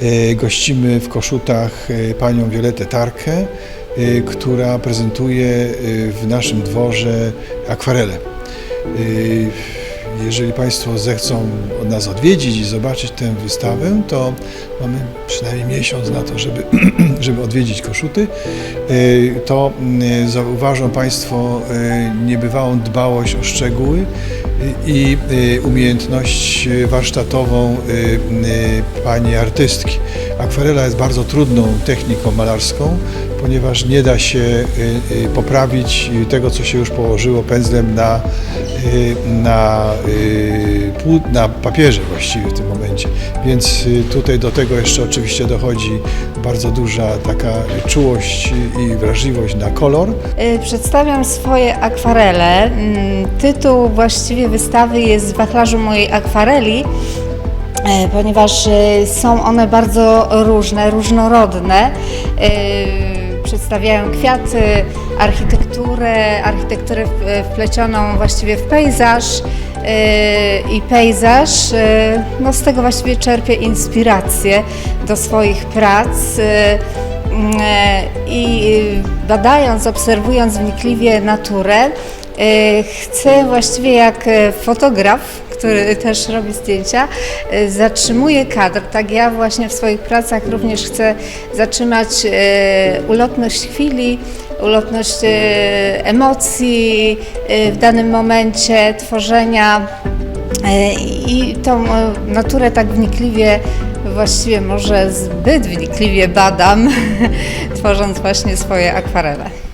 e, gościmy w Koszutach e, panią Violetę Tarkę, e, która prezentuje w naszym dworze akwarele. E, Jeżeli Państwo zechcą nas odwiedzić i zobaczyć tę wystawę, to mamy przynajmniej miesiąc na to, żeby, żeby odwiedzić Koszuty. E, To mm, zauważą Państwo e, niebywałą dbałość o szczegóły i e, umiejętność warsztatową e, e, pani artystki. Akwarela jest bardzo trudną techniką malarską, ponieważ nie da się e, e, poprawić tego, co się już położyło pędzlem na, e, na, e, płót- na papierze właściwie w tym momencie. Więc e, tutaj do tego jeszcze oczywiście dochodzi bardzo duża taka czułość i wrażliwość na kolor. Y, Przedstawiam swoje akwarele. Mm, Tytuł właściwie wystawy jest w wachlarzu mojej akwareli, ponieważ są one bardzo różne, różnorodne. Przedstawiają kwiaty, architekturę, architekturę wplecioną właściwie w pejzaż e, i pejzaż. e, No z tego właściwie czerpię inspirację do swoich prac. e, Mm, I y, badając, obserwując wnikliwie naturę, y, chcę właściwie jak fotograf, który też robi zdjęcia, y, zatrzymuję kadr. Tak ja właśnie w swoich pracach również chcę zatrzymać e, ulotność chwili, ulotność e, emocji e, w danym momencie tworzenia. E, I tą e, naturę tak wnikliwie, właściwie może zbyt wnikliwie badam, tworząc właśnie swoje akwarele.